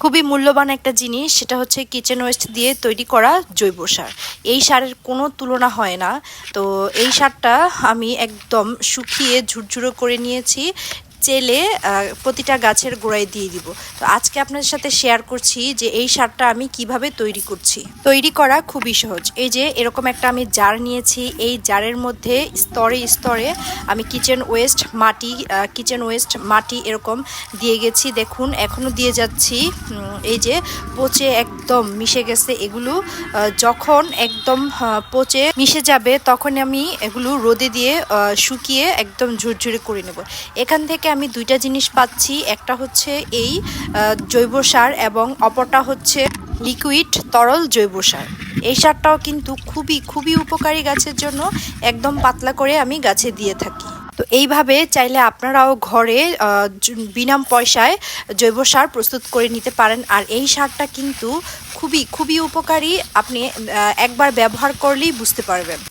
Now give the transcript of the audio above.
খুবই মূল্যবান একটা জিনিস, সেটা হচ্ছে কিচেন ওয়েস্ট দিয়ে তৈরি করা জৈব সার। এই সারের কোনো তুলনা হয় না। তো এই সারটা আমি একদম শুকিয়ে ঝুরঝুরো করে নিয়েছি। চেলে প্রতিটা গাছের গোড়ায় দিয়ে দিব। তো আজকে আপনাদের সাথে শেয়ার করছি যে এই সারটা আমি কীভাবে তৈরি করছি। তৈরি করা খুবই সহজ। এই যে এরকম একটা আমি জার নিয়েছি, এই জারের মধ্যে স্তরে স্তরে আমি কিচেন ওয়েস্ট মাটি কিচেন ওয়েস্ট মাটি এরকম দিয়ে গেছি। দেখুন এখনও দিয়ে যাচ্ছি। এই যে পচে একদম মিশে গেছে এগুলো। যখন একদম পচে মিশে যাবে তখন আমি এগুলো রোদে দিয়ে শুকিয়ে একদম ঝুরঝুরে করে নেব। এখান থেকে আমি দুইটা জিনিস পাচ্ছি। একটা হচ্ছে এই জৈব সার এবং অপরটা হচ্ছে লিকুইড তরল জৈব সার। এই সারটাও কিন্তু খুবই খুবই উপকারী গাছের জন্য, একদম পাতলা করে আমি গাছে দিয়ে থাকি। তো এইভাবে চাইলে আপনারাও ঘরে বিনা পয়সায় জৈব সার প্রস্তুত করে নিতে পারেন। আর এই সারটা কিন্তু খুবই খুবই উপকারী। আপনি একবার ব্যবহার করলেই বুঝতে পারবেন।